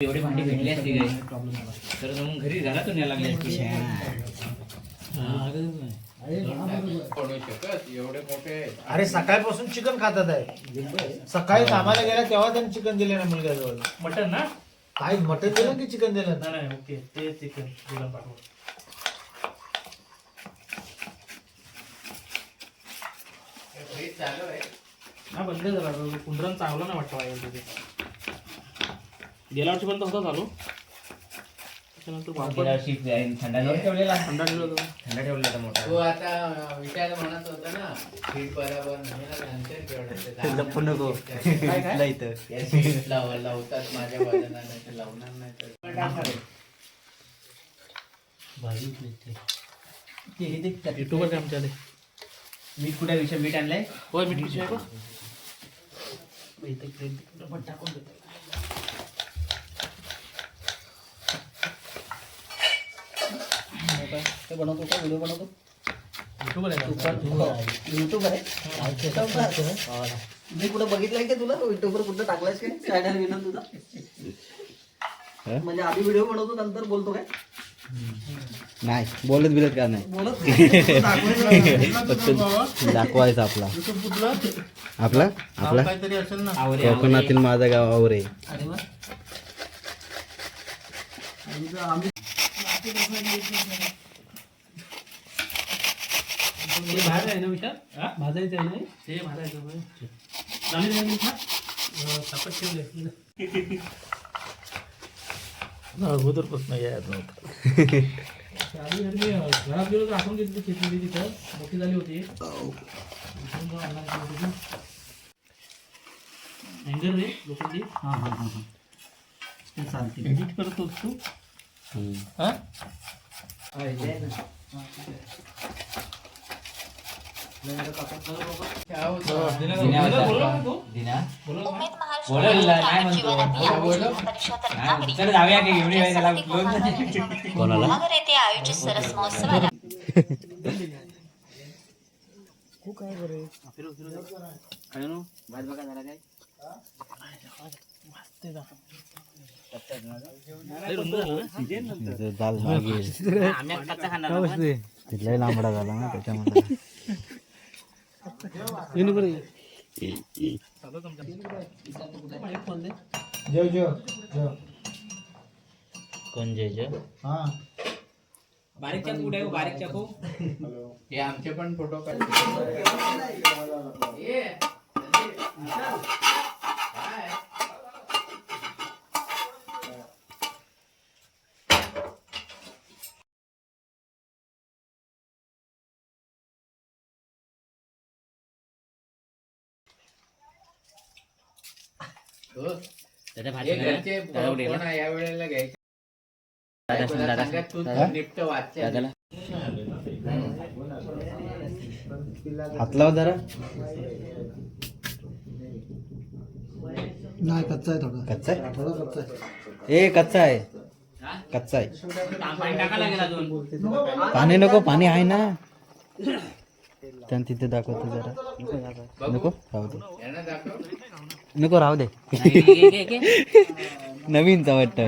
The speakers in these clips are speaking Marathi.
एवढी भांडी भेटली असती काय? तर मग घरी घरातून यायला लागली असती. अरे सकाळपासून चिकन खातात आहे. सकाळी कामाला गेला तेव्हा त्यांनी चिकन दिले ना मुलग्याजवळ. मटन ना? काय मटन दिलं की चिकन दिलं? नाही नाही ओके. ते चिकन पाठव चालू आहे. हा बंद झाला. कुंडरन चांगला नाही वाटतं गेल्या वर्षीपर्यंत होता चालू त्याच्यानंतर वापर थंडा ठेवलेला थंडा ठेवला होता. थंडा ठेवलेला होता मोठा तू आता विचार म्हणत होता ना फीट बरोबर नाही ना, नंतर केवढं लपून नको. लाव लावतात माझ्या ते लावणार नाही तर पण टाकणार आहे. युट्यूबवर काय आमच्याकडे मीठ कुठे विषय मीठ आणलंय होय मीठ पिशवी आहे का इथे plate दे. पण टाकून देतो युट्यूबवर आहे का? मी कुठं बघितलंय का तुला? युट्यूबवर कुठं टाकलायस काय चॅनल विनंत तुझा? म्हणजे आधी व्हिडिओ बनवतो नंतर बोलतो काय? नाही बोलत बिलत का नाही? बोलत. दाखवायचं. दाखवायचं आपला. आपला? आपला? काहीतरी असेल ना. कोकणातील माझा गाव आवरे. आम्ही ते बाहेर आहे ना विचार भाजायचं आहे ना? ते भाजायचं होय. झाली नाही मिठा तापत ठेवले. अगोदरपासून यायला नव्हतं. आधी घरी मी घरात गेलो तर आपण घेतली खेचली तिथं. मोठी झाली होती. इथून जाऊन रे हा हा हा हा. ते चालते. एडिट करतो तू हा? बोलला ना. तू ना नाही चल जाऊया की एवढी वेळ त्याला बोलवलं. कोणाला येथे आयोजित सरस महोत्सवाला लय रुंद झालं ना? दाल लांबडा झाला ना त्याच्यामध्ये जेव जेव जेव कोण जय जय हा बारीक चाकू कुठे आहे हो? बारीक चाकू हे आमचे पण फोटो काढ हो. दादा भाजी नाही ना? घरचे दादा उडेल कोण आहे? या वेळेला घ्यायचे. दादा तुला दादा. सांगत तू? निपट वाचच्या दादाला. हात लाव जरा. नाही कच्चा आहे थोडा. कच्चा आहे? थोडा कच्चा आहे. ए कच्चा आहे. हा? कच्चा आहे. पाणी टाका लागेल अजून. पाणी नको पाणी आहे ना. त्यानं तिथे दाखवतो जरा नको राहू दे नको राहू दे. नवीनचा वाटतं.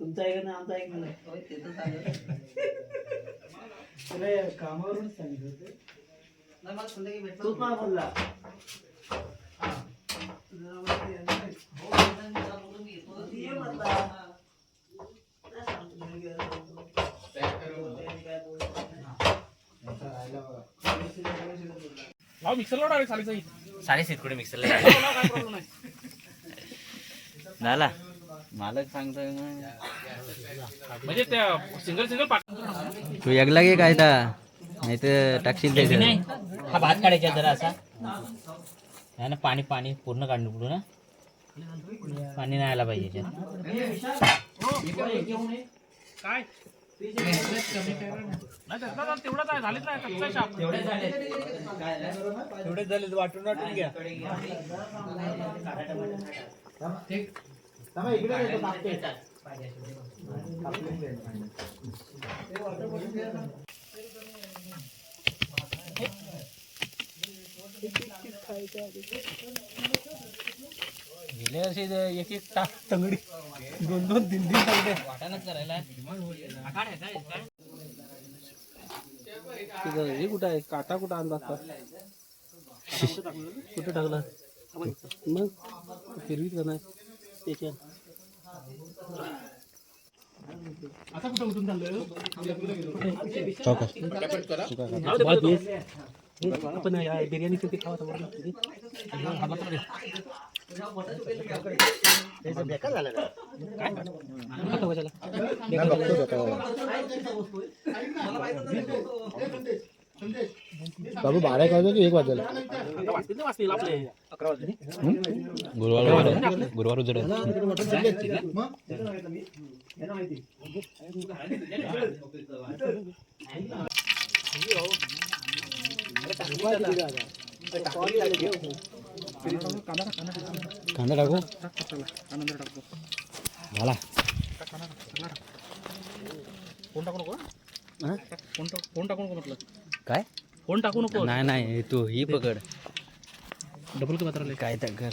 तुमचा ऐक ना आमचा सांगितलं नाही, मला संध्याकाळी भेटला. तूच मला बोलला. हा. तुझं लाव मिक्सरला डायरेक्ट सालीचा इथं. साडे सीट कुठे मिक्सरला लाव, लाव, काय problem नाही. झाला. मालक सांगतोय म्हणजे त्या सिंगल सिंगल तू एकला घे काय नाही तर टाकशील नाही. त्याच्यात हा भात काढायचा जरा असा. है ना पाणी पाणी पूर्ण काढून पुढून ना. पाणी नाही आला पाहिजे याच्यात. काय? नाही त्यातला तर तेवढंच आहे झालीच नाही कच्चा आहे शाप एवढेच झाले वाटून वाटून घ्या. थांबा, इकडे येतो, कापते. गेल्या वर्षी एक एक टाक तंगडी दोन दोन तीन तीन तंगडे करायला हे कुठं आहे काटा कुठं आणला असता कुठं टाकला मग फिरवीत का नाही त्याच्या आता कुठं उठून चाललोय आपण या बिर्याणीचं ते खावा बाबू बारा एक वाजता एक वाजले? गुरुवार गुरुवार उजड कांदा टाकू? झाला. फोन टाकू नको? फोन टाक फोन टाकू नको म्हटलं काय? फोन टाकू नको. नाही नाही तू ही पकड. डबल का पत्राले काय तर कर.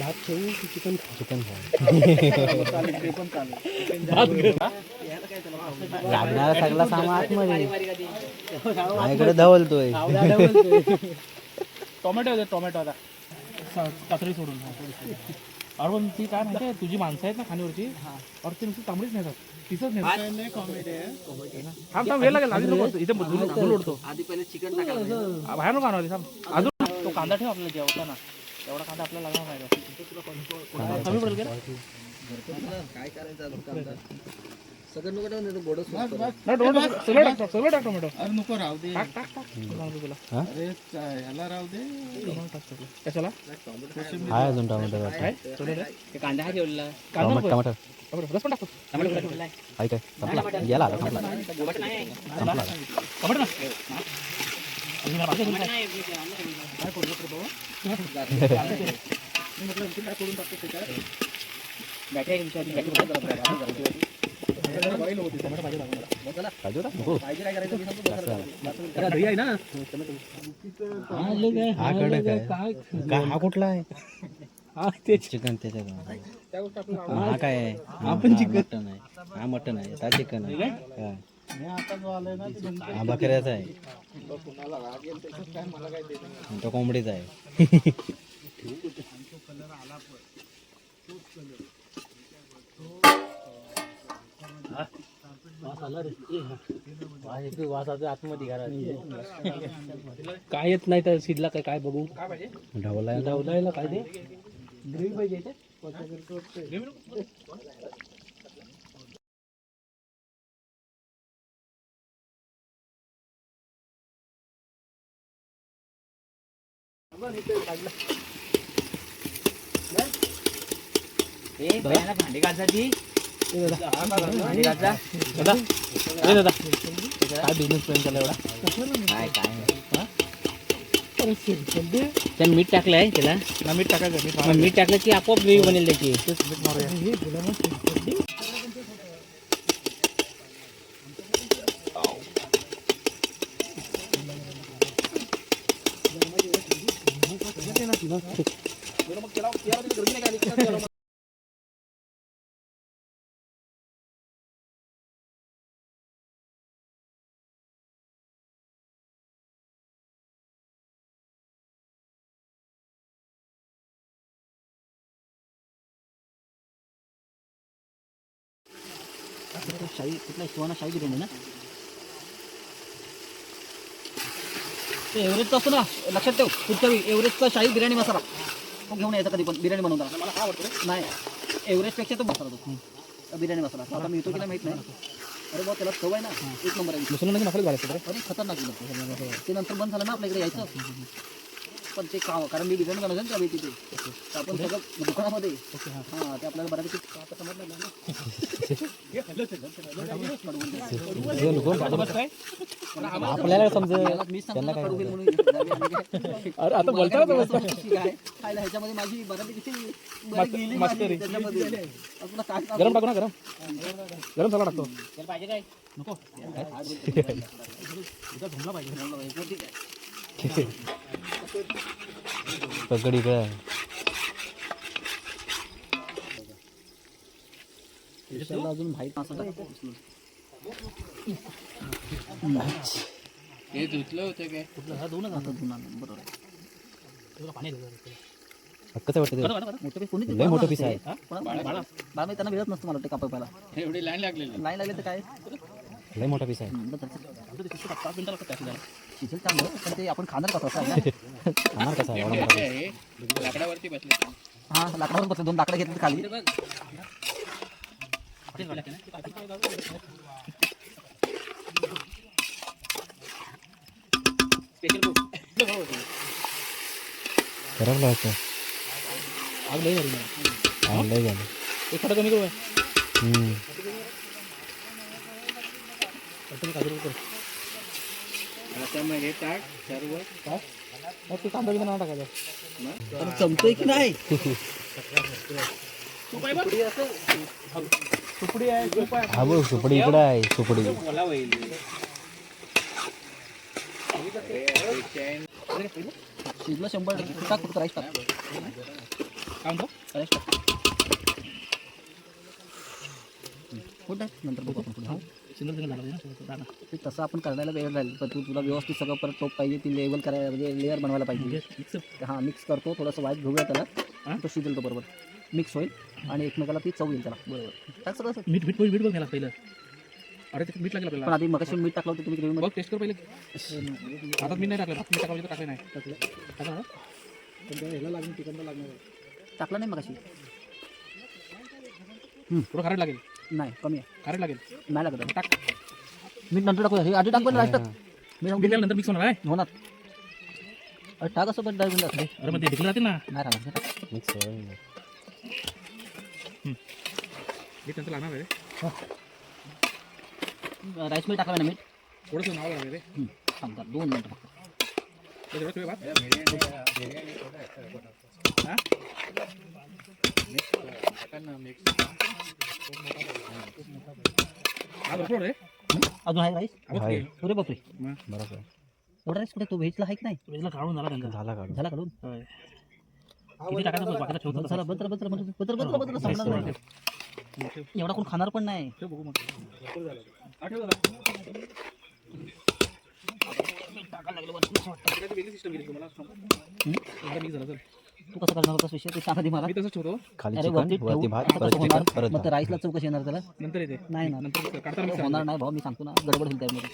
भात ठेवू की चिकन चिकन लागणारा सगळा सामान आतमध्ये. माझ्याकडे धवलतोय. टोमॅटो होते टोमॅटो आता. कातडी सोडून. हा. अरे पण ती काय माहिती तुझी माणसं आहेत ना खाण्यावरची और ती नुसती तांबडीच नेतात. नेतात. थांब थांब वेळ लागेल. आधी नको इथे धूल आधी पहिले चिकन बाहेर नको आणू आधी थांब. अजून तो कांदा ठेव आपल्याला जेवताना. एवढा कांदा आपल्याला लागणार नाही कमी पडेल? काय करायचं सगळं नको टाकून गोडच सगळं टाक सगळं टाक टोमॅटो. अरे नको राहू दे. टाक टाक तुला. हा? अरे ह्याला राहू दे. कशाला? हाय अजून टमाटर काय? कांदा हा ठेवलेला. कांदा टमाटर टोमॅटो. रस पण टाकतो. हाय काय? संपला. गेला संपला. संपला. आता. हा हा कुठला आहे? हा ते चिकन त्याच्यात हा काय आहे मटन आहे. हा मटन आहे. हा चिकन आहे. हा. हा बकऱ्याचा आहे. तो कोंबडीचा आहे. काय येत नाही तर शिजला काय काय बघू? ढवला आहे ना. डवलायला काय ते ग्रेव्ही पाहिजे भांडी घालसाठी दादा ए दादा काय बिझनेस प्लॅन केला एवढा काय काय त्यानं मीठ टाकलंय त्याला मीठ टाकायचं मीठ मीठ टाकलं की आपोआप ग्रेव्ही बनेल त्याची शाही कुठला शिवाना शाही बिर्याणी ना ते एव्हरेजचा असतो ना लक्षात ठेव पुढच्या वेळी एव्हरेजचा शाही बिर्याणी मसाला. तो घेऊन यायचा कधी पण बिर्याणी बनवताना मला आवडतो नाही एव्हरेजपेक्षा तो मसाला तो. बिर्याणी मसाला. आता मिळतो की नाही माहीत नाही. अरे बा त्याला आहे ना एक नंबर आहे. मुसलमानाचे घालायचे अरे खतरनाक. ते नंतर बंद झालं ना आपल्या इकडे यायचं. पण ते का कारण मी डिझाईन बनवलं ना त्या तिथे. तर आपण सगळं दुकानामध्ये. हा ते आपल्याला बऱ्यापैकी आता समजलं ना. आपल्याला समज मी अरे आता बोलताना. काय ह्याच्यामध्ये माझी बऱ्यापैकी गेली त्याच्यामध्ये. काम- गरम टाकू ना गरम. गरम सगळं टाकतो. पाहिजे काय? नको. ठीक आहे. पकडी का? त्याला अजून माहीत हे धुतलं होतं काय? आता धुवून आणलं, बरोबर आहे. कसं वाटतं? मोठं पीस लय मोठं piece आहे. बाळा बाळा त्यांना मिळत नसतं मला वाटतं कापायला एवढी लाईन लागलेली. लाईन लागले तर काय? लय मोठा पीस आहे. हं. शिजेल चांगलं पण ते आपण खाणार कसं असं आहे ना? खाणार कसा एवढा मोठा हे आहे, लाकडावरती बसले हा लाकडावर बसले दोन लाकडं घेतली खाली. खराब लागतं. आग लई झाली हा, लय झालं. एखादा कमी करू हम्म. काजू करू. मग हे टाक सर्व मग ते बिंदा नाव टाकायचं. पण जमतोय की नाही? सुपडी आहे सूप आहे. हा बघ सुपडी इकडं आहे सुपडी. मला होईल शिजलं शंभर टक्के. टाक फक्त राईस टाक. काय म्हणतो? राईस टाक. हो टाक नंतर बघू आपण. सिंगल सिंगल झाला पाहिजे ना. ते तसं आपण करायला वेळ जाईल पण तू तुला व्यवस्थित सगळं परत टोप पाहिजे ती लेवल करायला म्हणजे लेअर बनवायला पाहिजे. मिक्स हां मिक्स करतो थोडंसं वाईट घेऊया त्याला. हां? तो शिजेल तो बरोबर. मिक्स होईल आणि एकमेकाला ती चव येईल त्याला. बरोबर. टाक सगळं असं. मीठ मीठ मीठ बघ घ्यायला पहिलं. अरे ते मीठ लागलं पण आधी मगाशी मीठ टाकलं होतं तुम्ही ग्रेव्ही बघ टेस्ट कर पहिले. आता मी नाही टाकलं. भात मी टाकावं तर टाकलं नाही. टाकलं. ना? टाकलं नाही मगाशी. थोडं खारट लागेल. नाही कमी आहे. खारट लागेल. नाही लागत आहे. टाक. मीठ नंतर टाकूया हे आधी टाक पण राईस टाक मी मीठ नंतर मिक्स होणार आहे. होणार. अरे टाक असं पण नाही अरे मग ते ढिकलं जाते ना. राहणार मिक्स होईल. मीठ नंतर लागणार आहे राईस टाकलं ना मीठ. थोडंसं नाव लागणार रे. हं, थांब दोन मिनटं फक्त. भात हा? हा, अजून आहे राईस आहे. अरे बापरे. बरोबर. एवढा राईस कुठे? तो व्हेजला आहे की नाही? वेजला काढून झाला त्यांचा. झाला काढून. झाला काढून. किती टाकायचं बघ, बाकीचा ठेवतो चला बदल बदल संपणार नाही. एवढा कोण खाणार पण नाही. बघू मग. तू कसं करणार होतास विषय? ते सांग आधी मला. मी तसंच ठेवतो. खाली अरे चिकन वरती वरती ठेवू भात आता परत कसं होणार? चिकन परत मग भात ते राईसला चव कशी येणार त्याला? नंतर येते. नाही ना. नंतर काढताना mix होणार नाही भाऊ मी सांगतो ना. गडबड होईल त्यामध्ये.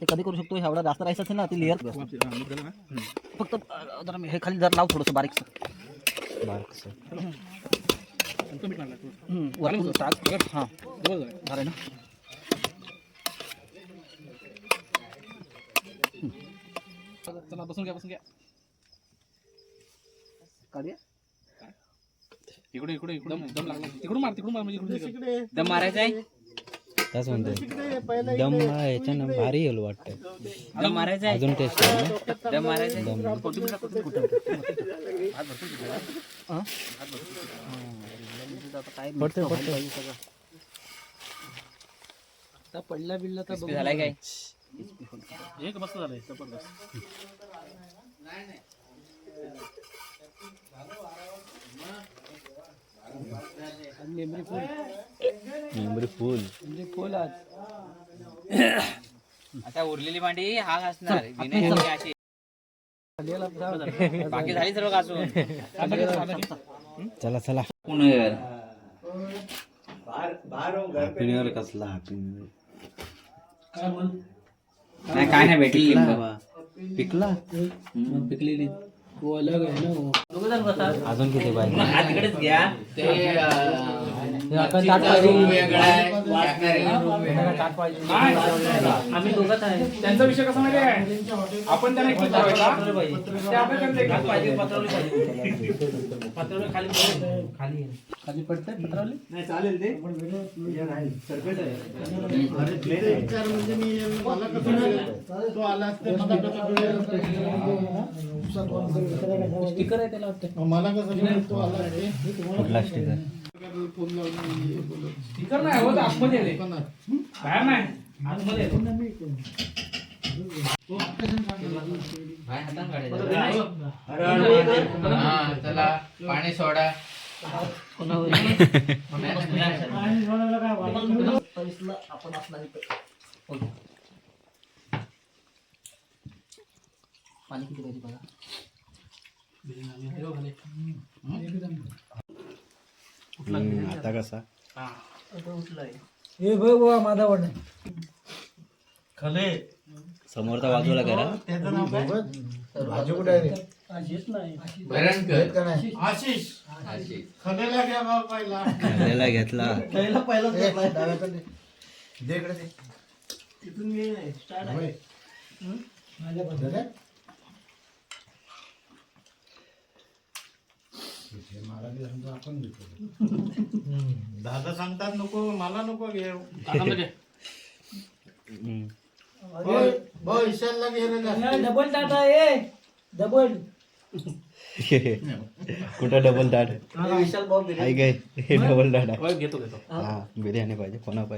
ते कधी करू शकतो? एवढा जास्त राईस असेल ना ती लेअर हा, झालं ना. फक्त अं, जरा हे खाली जर लाव थोडंसं बारीक बारकसं. नंतर मीठ लागलं थोडं. वरतून टाक. हां. जवळ झालं. झालं ना. चला बसून घ्या बसून घ्या. काढूया इकडे इकडे इकडे दम लागला. तिकडून मार तिकडून मार म्हणजे इकडून. दम मारायचा आहे? त्याच म्हणतो दम हा ह्याच्यानं भारी येईल वाटतं दम मारायचा आहे? अजून टेस्ट आहे ना? दम मारायचा आहे? आता पडला बिडला तर झालाय काय? एक मस्त झालंय जबरदस्त. फुल. आता उरलेली मांडी हा घासणार. विनय सगळे अशी. बाकी झाली सर्व घासून. चला चला. इयर कसला हॅपी नाही काय नाही भेटली पिकला? पिकलेली अजून किती पाहिजे तिकडेच घ्या. ते आहे आहे. आम्ही दोघंच आहे. त्यांचा विषय कसा माहिती आहे? आपण त्यांना एक ते एक पाहिजे पत्रावली पाहिजे पत्रावली खाली खाली आहे. खाली पत्रावली? नाही चालेल ते. पण वेगळं नाही सर्कट आहे. स्टिकर आहे त्याला वाटतं. कुठला स्टिकर स्टिकर नाही होत आतमध्ये आले. बाहेर नाही आतमध्ये येतो. बाहेर हातानं काढायचं. हा चला. पाणी सोडा. आपला इथं पाणी किती पाहिजे बघा? हम्म, आता कसा? आता उठलाय. समोरचा बाजूला करा. भाजी कुठे आहे रे? भरणकर का नाही? आशिष. खाल्लेला घेतला. पहिला पहिला ए, डाव्याकडे दे. इकडे दे. तिथून मी स्टार्ट आहे होय. दे रे. हम्म, दादा सांगतात नको मला नको घे हातामध्ये. हम्म. डबल टाटा आहे. डबल कुठं डबल दाट? विशाल भाऊ आई काय डबल दाट घेतो घेतो. हा. बिर्याणी पाहिजे कोणा पाहिजे?